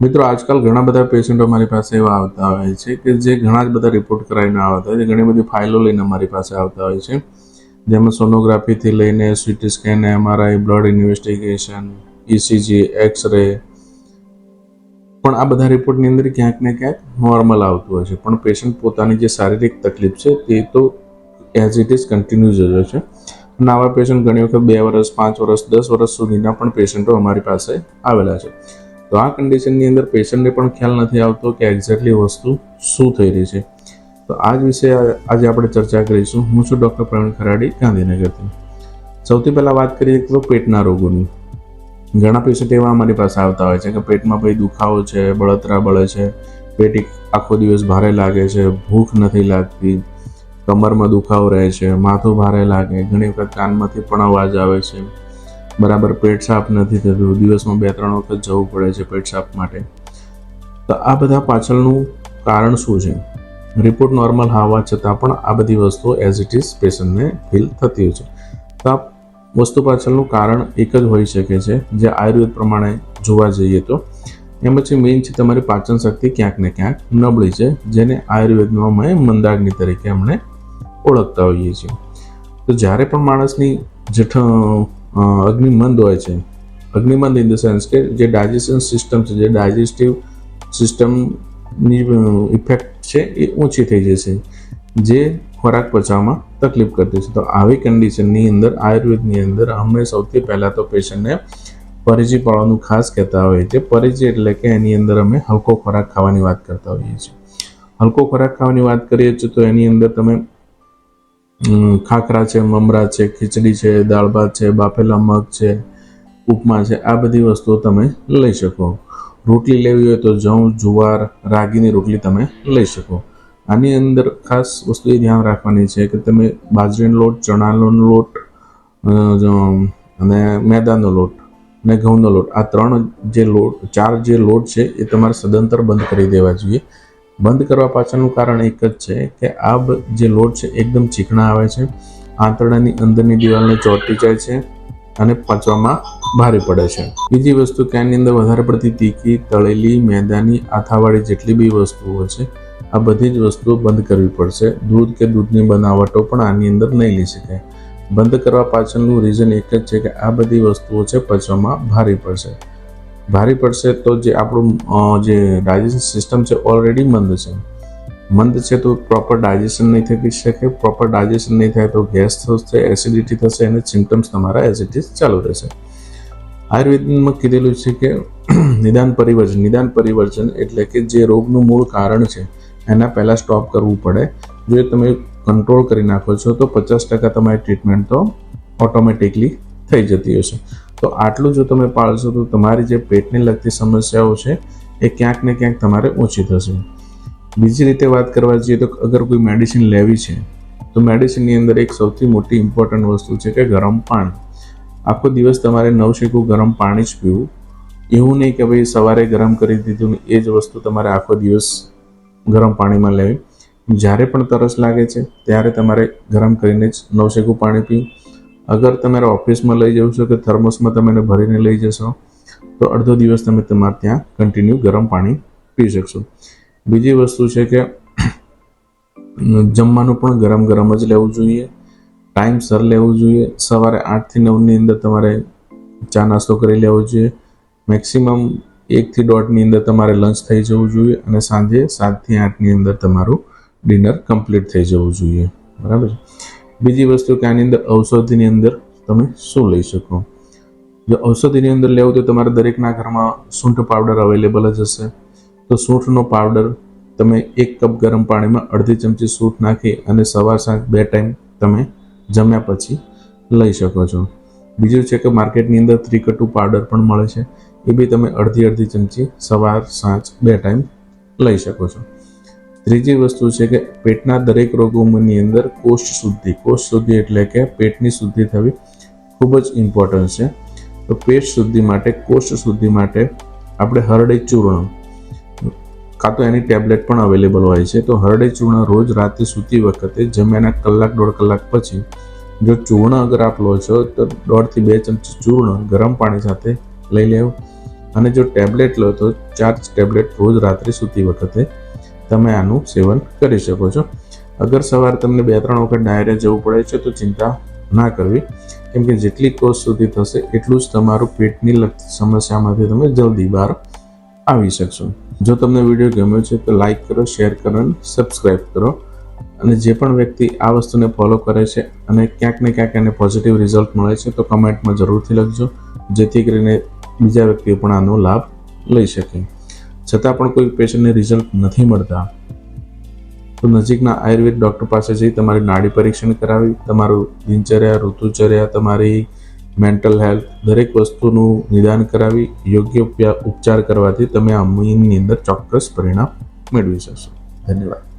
મિત્રો, આજકાલ ઘણા બધા પેશન્ટો મારી પાસે એવા આવતા હોય છે કે જે ઘણા જ બધા રિપોર્ટ કરાવીને આવતા હોય છે. ઘણી બધી ફાઇલો લઈને મારી પાસે આવતા હોય છે. જેમાં સોનોગ્રાફીથી લઈને CT scan MRI blood investigation ECG X-ray પણ આ બધા રિપોર્ટની અંદર ક્યાંક ને ક્યાંક નોર્મલ આવતું હોય છે. પણ પેશન્ટ પોતાની જે શારીરિક તકલીફ છે તે તો એઝ ઇટ ઇઝ કન્ટિન્યુ જ હોય છે. અને આવા પેશન્ટ ઘણી વખત બે વર્ષ પાંચ વર્ષ દસ વર્ષ સુધીના પણ પેશન્ટો અમારી પાસે આવેલા છે. તો આ કન્ડિશનની અંદર પેશન્ટને પણ ખ્યાલ નથી આવતો કે એક્ઝેક્ટલી વસ્તુ શું થઈ રહી છે. તો આ જ વિશે આજે આપણે ચર્ચા કરીશું. હું છું ડૉક્ટર પ્રવીણ ખરાડી, ગાંધીનગરથી. સૌથી પહેલાં વાત કરીએ તો પેટના રોગોની. ઘણા પેશન્ટ એવા અમારી પાસે આવતા હોય છે કે પેટમાં ભાઈ દુખાવો છે, બળતરા બળે છે, પેટ આખો દિવસ ભારે લાગે છે, ભૂખ નથી લાગતી, કમરમાં દુખાવો રહે છે, માથું ભારે લાગે, ઘણી વખત કાનમાંથી પણ અવાજ આવે છે. બરાબર, પેટ સાફ નથી થતું. દિવસમાં બે ત્રણ વખત જવું પડે છે પેટ સાફ માટે. તો આ બધા પાછળનું કારણ શું છે? રિપોર્ટ નોર્મલ હોવા છતાં પણ આ બધી વસ્તુઓ એઝ ઇટ ઇઝ પેશન્ટને ફીલ થતી હોય છે. તો આ વસ્તુ પાછળનું કારણ એક જ હોઈ શકે છે, જે આયુર્વેદ પ્રમાણે જોવા જઈએ તો. એમ પછી મેઇન છે તમારી પાચન શક્તિ ક્યાંક ને ક્યાંક નબળી છે, જેને આયુર્વેદમાં અમે મંદાગ્નિ તરીકે અમને ઓળખતા હોઈએ છીએ. તો જ્યારે પણ માણસની જઠ અગ્નિમંદ હોય છે. અગ્નિમંદ ઇન ધ સેન્સ કે જે ડાયજેશન સિસ્ટમ છે, જે ડાયજેસ્ટિવ સિસ્ટમની ઇફેક્ટ છે, એ ઓછી થઈ જશે. જે ખોરાક પચાવવામાં તકલીફ કરતી છે તો આવી કન્ડિશનની અંદર આયુર્વેદની અંદર અમે સૌથી પહેલાં તો પેશન્ટને પરેજી પાડવાનું ખાસ કહેતા હોઈએ છીએ. પરેજી એટલે કે એની અંદર અમે હલકો ખોરાક ખાવાની વાત કરતા હોઈએ છીએ. હલકો ખોરાક ખાવાની વાત કરીએ છીએ તો એની અંદર તમે ખાખરા છે, મમરા છે, ખીચડી છે, દાળ ભાત છે, બાફેલા મગ છે, ઉપમા છે, આ બધી વસ્તુઓ તમે લઈ શકો. રોટલી લેવી હોય તો જઉં, જુવાર, રાગીની રોટલી તમે લઈ શકો. આની અંદર ખાસ વસ્તુ એ ધ્યાન રાખવાની છે કે તમે બાજરીનો લોટ, ચણાનો લોટ અને મેદાનો લોટ અને ઘઉંનો લોટ, આ ત્રણ જે લોટ, ચાર જે લોટ છે એ તમારે સદંતર બંધ કરી દેવા જોઈએ. બંધ કરવા પાછળનું કારણ એક જ છે કે આ જે લોટ છે એકદમ ચીકણા આવે છે. આંતરડાની અંદરની દિવાલને ચોંટી જાય છે અને પચવામાં ભારે પડે છે. બીજી વસ્તુ કે આની અંદર વધારે પડતી તીખી, તળેલી, મેદાની, આથાવાળી જેટલી બી વસ્તુઓ છે, આ બધી જ વસ્તુઓ બંધ કરવી પડશે. દૂધ કે દૂધની બનાવટો પણ આની અંદર નહીં લઈ શકાય. બંધ કરવા પાછળનું રીઝન એક જ છે કે આ બધી વસ્તુઓ છે પચવામાં ભારે પડશે. ભારે પડશે તો જે આપણું જે ડાયજેશન સિસ્ટમ છે ઓલરેડી મંદ છે. મંદ છે તો પ્રોપર ડાયજેશન નહીં થઈ શકે પ્રોપર ડાયજેશન નહીં થાય તો ગેસ થશે એસિડિટી થશે અને સિમ્ટમ્સ તમારા એસિડિટી ચાલુ રહેશે. આયુર્વેદમાં કીધેલું છે કે નિદાન પરિવર્જન નિદાન પરિવર્જન એટલે કે જે રોગનું મૂળ કારણ છે, એના પહેલાં સ્ટોપ કરવું પડે. જો તમે કંટ્રોલ કરી નાખો છો તો પચાસ ટકા તમારી ટ્રીટમેન્ટ તો ઓટોમેટિકલી થઈ જતી હશે. તો આટલું જો તમે પાળશો તો તમારી જે પેટને લગતી સમસ્યાઓ છે, એ ક્યાંક ને ક્યાંક તમારે ઓછી થશે. બીજી રીતે વાત કરવા જઈએ તો અગર કોઈ મેડિસિન લેવી છે, તો મેડિસિનની અંદર એક સૌથી મોટી ઇમ્પોર્ટન્ટ વસ્તુ છે કે ગરમ પાણી. આખો દિવસ તમારે નવશેકું ગરમ પાણી જ પીવું. એવું નહીં કે ભાઈ સવારે ગરમ કરી દીધું એ જ વસ્તુ તમારે આખો દિવસ ગરમ પાણીમાં લેવી. જ્યારે પણ તરસ લાગે છે, ત્યારે તમારે ગરમ કરીને જ નવશેકું પાણી પીવું. અગર તમારા ઓફિસમાં લઈ જવું છો કે થર્મોસમાં તમે એને ભરીને લઈ જશો, તો અડધો દિવસ તમે તમારે ત્યાં કન્ટિન્યુ ગરમ પાણી પી શકશો. બીજી વસ્તુ છે કે, જમવાનું પણ ગરમ ગરમ જ લેવું જોઈએ. ટાઈમસર લેવું જોઈએ. સવારે આઠથી નવની અંદર તમારે ચા નાસ્તો કરી લેવો જોઈએ. મેક્સિમમ એકથી દોઢની અંદર તમારે લંચ થઈ જવું જોઈએ અને સાંજે સાતથી આઠની અંદર તમારું ડિનર કમ્પ્લીટ થઈ જવું જોઈએ. બરાબર છે? બીજી વસ્તુ કે આની અંદર ઔષધિની અંદર તમે શું લઈ શકો? જો ઔષધિની અંદર લેવું તો તમારે દરેકના ઘરમાં સૂંઠ પાવડર અવેલેબલ જ હશે. તો સૂંઠનો પાવડર તમે એક કપ ગરમ પાણીમાં અડધી ચમચી સૂંઠ નાખી અને સવાર સાંજ બે ટાઈમ તમે જમ્યા પછી લઈ શકો છો. બીજું છે કે માર્કેટની અંદર ત્રિકટુ પાવડર પણ મળે છે. એ બી તમે અડધી અડધી ચમચી સવાર સાંજ બે ટાઈમ લઈ શકો છો. ત્રીજી વસ્તુ છે કે પેટના દરેક રોગોની અંદર કોષ્ઠ શુદ્ધિ કોષ્ઠ શુદ્ધિ એટલે કે પેટની શુદ્ધિ થવી ખૂબ જ ઇમ્પોર્ટન્ટ છે. તો પેટ શુદ્ધિ માટે કોષ શુદ્ધિ માટે આપણે હરડે ચૂર્ણ કાં તો એની ટેબ્લેટ પણ અવેલેબલ હોય છે. તો હરડે ચૂર્ણ રોજ રાતે સૂતી વખતે જમ્યાના કલાક, દોઢ કલાક પછી જો ચૂર્ણ અગર આપ લો છો તો દોઢથી બે ચમચી ચૂર્ણ ગરમ પાણી સાથે લઈ લેવું. અને જો ટેબ્લેટ લો તો ચાર ટેબ્લેટ રોજ રાત્રે સૂતી વખતે તમે આનું સેવન કરી શકો છો. અગર સવારે તમને બે, ત્રણ વખત ડાયરિયા જવું પડે છે, તો ચિંતા ના કરવી. કેમ કે જેટલી કોષ સુધી થશે, એટલું જ તમારું પેટની લગતી સમસ્યામાંથી તમે જલ્દી બહાર આવી શકશો. જો તમને વીડિયો ગમ્યો છે, તો લાઇક કરો, શેર કરો અને સબસ્ક્રાઈબ કરો. અને જે પણ વ્યક્તિ આ વસ્તુને ફોલો કરે છે અને ક્યાંક ને ક્યાંક એને પોઝિટિવ રિઝલ્ટ મળે છે, તો કમેન્ટમાં જરૂરથી લખજો, જેથી કરીને બીજા વ્યક્તિઓ પણ આનો લાભ લઈ શકે. છતાં પણ કોઈ પેશન્ટને રિઝલ્ટ નથી મળતા. તો નજીકના આયુર્વેદ ડૉક્ટર પાસે જઈ તમારી નાડી પરીક્ષણ કરાવી, તમારું દિનચર્યા, ઋતુચર્યા, તમારી મેન્ટલ હેલ્થ દરેક વસ્તુનું નિદાન કરાવી, યોગ્ય ઉપચાર કરવાથી તમે આ મુહિમની અંદર ચોક્કસ પરિણામ મેળવી શકશો. ધન્યવાદ.